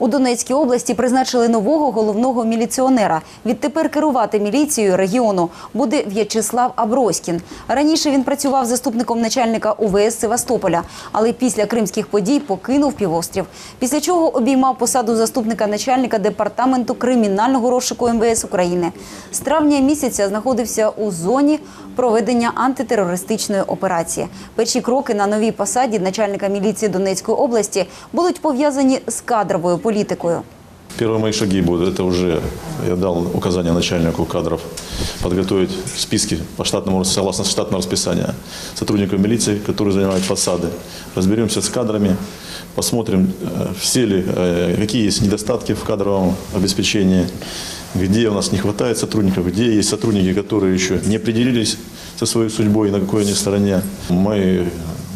У Донецькій області призначили нового головного міліціонера. Відтепер керувати міліцією регіону буде В'ячеслав Аброськін. Раніше він працював заступником начальника УВС Севастополя, але після кримських подій покинув півострів. Після чого обіймав посаду заступника начальника департаменту кримінального розшуку МВС України. З травня місяця знаходився у зоні проведення антитерористичної операції. Перші кроки на новій посаді начальника міліції Донецької області будуть пов'язані з кадровою політикою. Первые мои шаги будут, это уже я дал указание начальнику кадров подготовить списки по штатному, согласно штатного расписания сотрудников милиции, которые занимают посады. Разберемся с кадрами, посмотрим, э, все ли, э, какие есть недостатки в кадровом обеспечении, где у нас не хватает сотрудников, где есть сотрудники, которые еще не определились со своей судьбой, на какой они стороне. Мы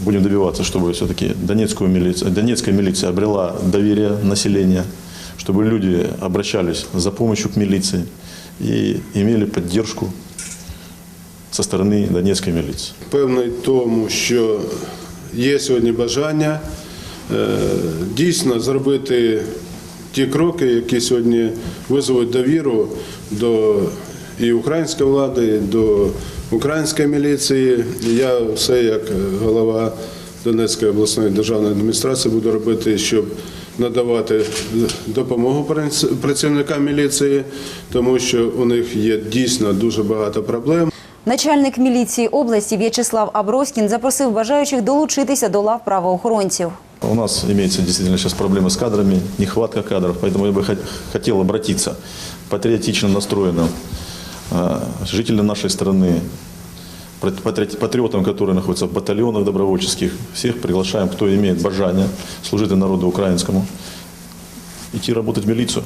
будем добиваться, чтобы все-таки Донецкую милицию, Донецкая милиция обрела доверие населения, чтобы люди обращались за помощью к милиции и имели поддержку со стороны Донецкой милиции. Певний тому, що є сьогодні бажання е, дійсно зробити ті кроки, які сьогодні визовуть довіру до і української влади, і до української міліції. Я все як голова Донецької обласної державної адміністрації буду робити, щоб надавати допомогу прац- працівникам міліції, тому що у них є дійсно дуже багато проблем. Начальник міліції області В'ячеслав Аброськін запросив бажаючих долучитися до лав правоохоронців. У нас имеется действительно сейчас проблемы с кадрами, нехватка кадров, поэтому я бы хот- хотел обратиться к патриотично настроенным э, жителям нашей страны, пат- патри- патриотам, которые находятся в батальонах добровольческих. Всех приглашаем, кто имеет бажание служить народу украинскому, идти работать в милицию.